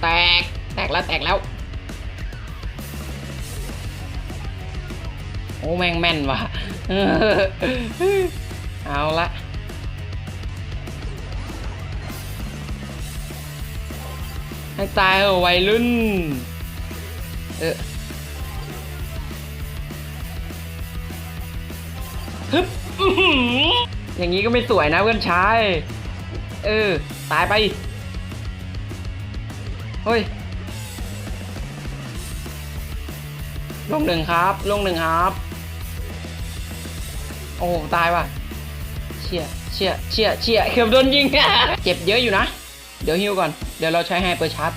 แตก แตกแล้วแตกแล้ว โอ้แม่งแม่นว่ะ เอาละ ให้ตายเหอะวัยรุ่น เออฮึบอื้อหืออย่างนี้ก็ไม่สวยนะเพื่อนชาย เออ ตายไป เฮ้ยลงหนึ่งครับ ลงหนึ่งครับ โอ้ตายว่ะเชี่ยเชี่ยเชี่ยเชี่ยเกือบโดนยิงเจ็บเยอะอยู่นะ เดี๋ยวฮิวก่อน เดี๋ยวเราใช้ไฮเปอร์ชาร์จ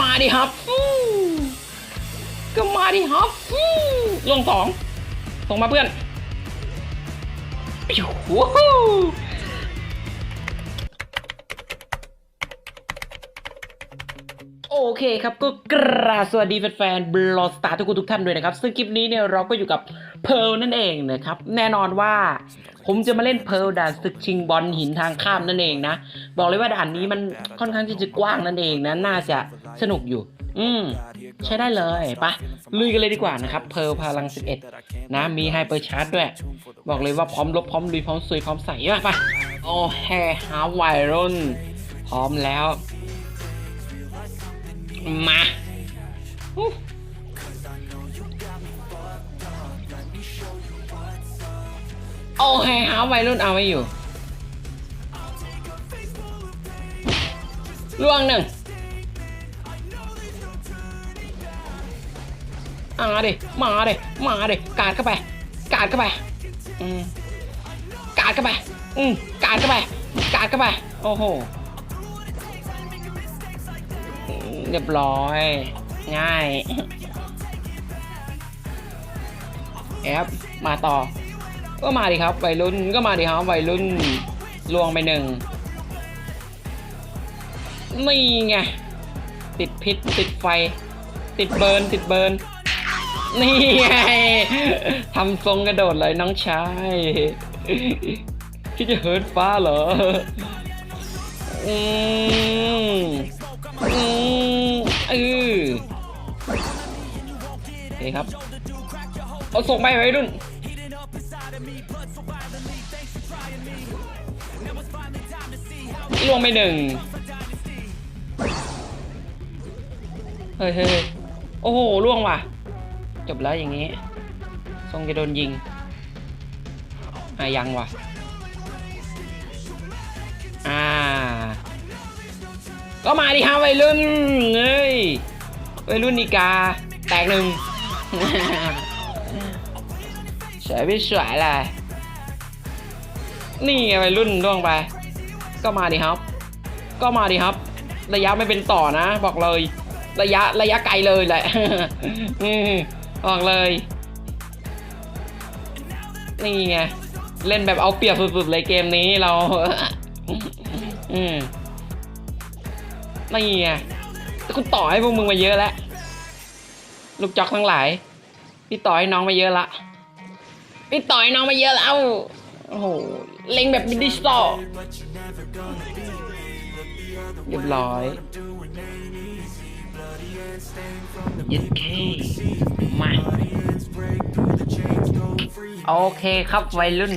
มาดิครับ ก็มาดิครับ ลงสองส่งมาเพื่อนปิ้ววู้ฮู้ โอเคครับก็กราสวัสดีแฟนๆบลอสตาร์ทุกคนทุกท่านด้วยนะครับ ซึ่งคลิปนี้เนี่ยเราก็อยู่กับเพร์ลนั่นเองนะครับ แน่นอนว่า ผมจะมาเล่นเพร์ลด่านศึกชิงบอลหินทางข้ามนั่นเองนะ บอกเลยว่าด่านนี้มันค่อนข้างที่จะกว้างนั่นเองนะ น่าจะสนุกอยู่ อืม ใช้ได้เลยไปะลุยกันเลยดีกว่านะครับ เพร์ลพลัง 11 นะ มีไฮเปอร์ชาร์จด้วย บอกเลยว่าพร้อมลบพร้อมลุยพร้อมซุยพร้อมใส่อะไปโอ้แฮฮาไวรุ่นพร้อมแล้ว มาอู้โอ้แฮาไวรุ่นเอาไว้อยู่ล่วงหนึ่งมาดิมาดิมาดิกาดเข้าไป กาดเข้าไปอืมกาดเข้าไปอืมกาดเข้าไป กาดเข้าไป โอ้โห เรียบร้อย ง่ายแอปมาต่อ ก็มาดิครับวัยรุ่นก็มาดิครับวัยรุ่นลวงไปหนึ่งนี่ไงติดพิษติดไฟ ติดเบิร์นติดเบิร์นนี่ไงทำทรงกระโดดเลยน้องชายคิดจะเฮิร์ตฟ้าเหรออืม โอเครับเอาส่งไปไว้รุ่นล่วงไปหนึ่งเฮ้ยเฮ้ยโอ้โหล่วงว่ะ จบแล้วอย่างนี้ทรงจะโดนยิงอะยังว่ะ อ่า ก็มาดิฮะวัยรุ่นเฮ้ยวัยรุ่นนีกา แตกหนึ่ง สวยไม่สวยเลยนี่ไงวัยรุ่นล่วงไป ก็มาดิครับ ก็มาดิครับ ระยะไม่เป็นต่อนะ บอกเลย ระยะระยะไกลเลยแหละบอกเลย นี่ไงเล่นแบบเอาเปรียบสุดๆเลยเกมนี้เรา อืมนี่ไงคุณต่อให้พวกมึงมาเยอะแล้ว ลูกจอกทั้งหลาย พี่ต่อให้น้องมาเยอะละ พี่ต่อให้น้องมาเยอะแล้วโอ้โหเล็งแบบดิจิตอลเรียบร้อยยึดเคมาโอเคครับวัยรุ่น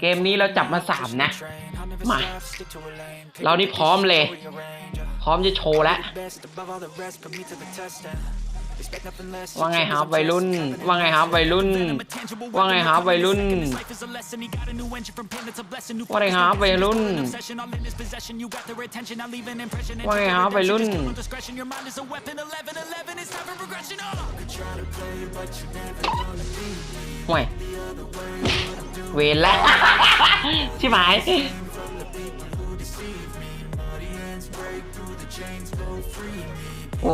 เกมนี้เราจับมาสามนะ มา เรานี่พร้อมเลย พร้อมจะโชว์แล้ว ว่าไงครับวัยรุ่น ว่าไงครับวัยรุ่น ว่าไงครับวัยรุ่น ว่าไงครับวัยรุ่น ว่าไงครับวัยรุ่น ห่วย เวรแล้วชิบห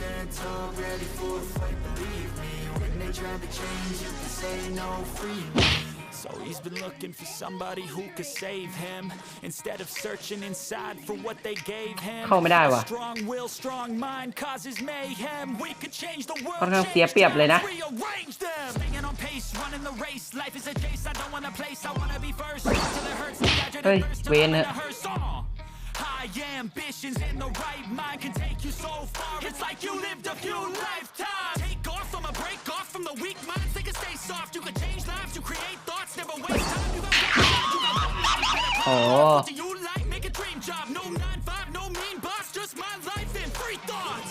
าย ว้าว So he's been looking for somebody who could save him instead of searching inside for what they gave him. เข้าไม่ได้ว่ะ Strong will, strong mind causes mayhem. We could change the world. ค่อนข้างเสียเปรียบเลยนะ Rearrange them. Staying on pace, running the race. Life is a chase. I don't wanna place. I wanna be first. Till it hurts. Dehydrated เฮ้ย thirst เว till น I'm เน in อะ a hearse. Uh, High ambitions in the right mind can take you so far. It's like you lived a few lifetimes. Take off from a break off from the weak minds. They can stay soft. You can change lives. You create thoughts. Never waste time. You got one life. You got one life. Better โอ้ What do you like? Make a dream job. No nine five. No mean boss. Just my life and free thoughts.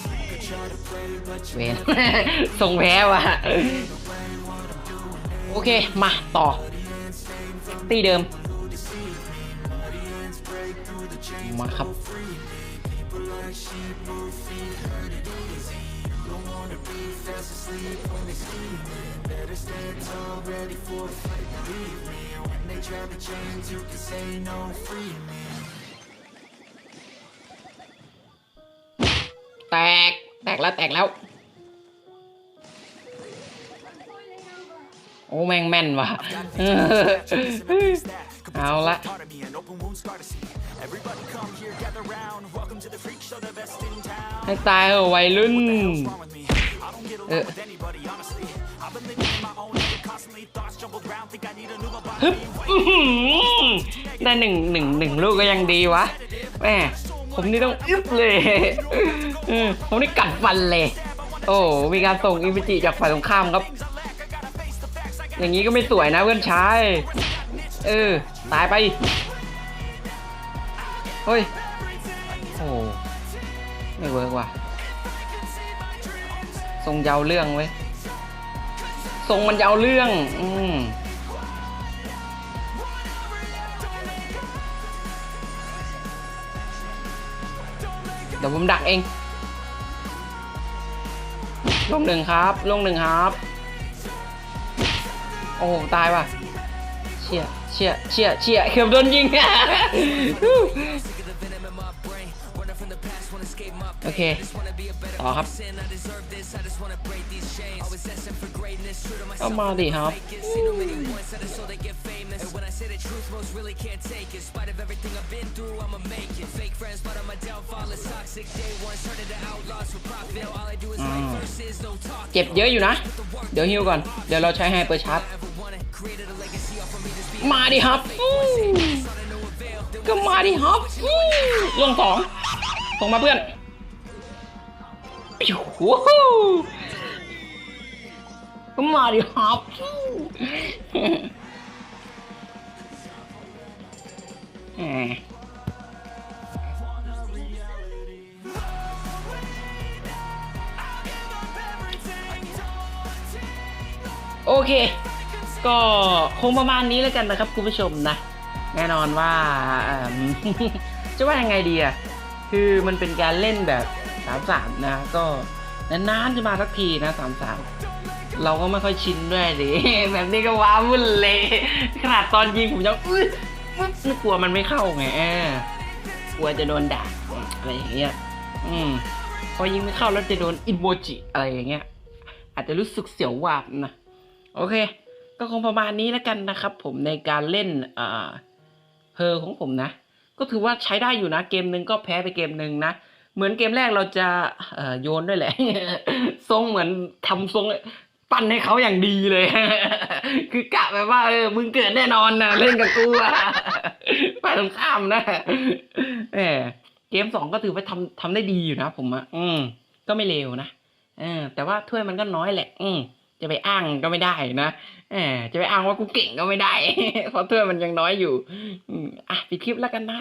เวน ส่งแพ้ว่ะ โอเค มาต่อ ตีเดิม แตก แตกแล้วแตกแล้ว โอ้แม่งแม่นว่ะ เอาละ Part of me, an open wound scar to see. Everybody come here, gather round. Welcome to the freak show, the best in town. ให้ตายเหอะวัยรุ่น What's wrong with me? I don't get along Uh. with anybody, honestly. I've been living in my own head constantly. Thoughts jumbled round, think I need a new ฮึบ lobotomy. อื้อหือ ได้หนึ่งหนึ่งหนึ่งลูกก็ยังดีวะแหมผมนี่ต้องอึ๊บเลยเออผมนี่กัดฟันเลย โอ้ มีการส่งอิมพิจิจากฝ่ายตรงข้ามครับ อย่างนี้ก็ไม่สวยนะเพื่อนชาย เออ ตายไป เฮ้ย โอ้ ไม่เวิร์กว่ะทรงยาวเรื่องเว้ย ทรงมันยาวเรื่อง อืมเดี๋ยวผมดักเอง ลงหนึ่งครับ ลงหนึ่งครับ โอ้ตายว่ะ เชี่ย เชี่ย เชี่ย เชี่ย เกือบโดนยิง โอเค ต่อครับก็มาดิครับอืมเจ็บเยอะอยู่นะ เดี๋ยวฮิวก่อน เดี๋ยวเราใช้ไฮเปอร์ชาร์จมาดิครับอู้ก็มาดิครับอู้ลงสอง ส่งมาเพื่อนโอ้โหก็มาดิครับโอเค ก็คงประมาณนี้แล้วกันนะครับคุณผู้ชมนะ แน่นอนว่าจะว่ายังไงดีอะ คือมันเป็นการเล่นแบบสามสามนะก็นานๆจะมาสักทีนะสามสามเราก็ไม่ค่อยชินด้วยดิแบบนี้ก็ว้าวุ่นเลยขนาดตอนยิงผมยังอุ้อุ๊ยไม่กลัวมันไม่เข้าไงกลัวจะโดนด่าอะไรอย่างเงี้ยอืมพอยิงไม่เข้าแล้วจะโดนอินโมจิอะไรอย่างเงี้ย อาจจะรู้สึกเสียววาบนะโอเค ก็คงประมาณนี้แล้วกันนะครับ ผมในการเล่นอ่าเพอของผมนะ ก็ถือว่าใช้ได้อยู่นะ เกมหนึ่งก็แพ้ไปเกมหนึ่งนะเหมือนเกมแรกเราจะเอ่อโยนด้วยแหละทรงเหมือนทำทรงปั้นให้เขาอย่างดีเลย คือกะแบบว่าเออมึงเกิดแน่นอนนะเล่นกับกูอะไปตรงข้ามนะแหมเกมสองก็ถือว่าทำทำได้ดีอยู่นะผมอะอืม ก็ไม่เลวนะเออแต่ว่าถ้วยมันก็น้อยแหละ อืมจะไปอ้างก็ไม่ได้นะ จะไปอ้างว่ากูเก่งก็ไม่ได้ เพราะเพื่อนมันยังน้อยอยู่อะปิดคลิปแล้วกันนะ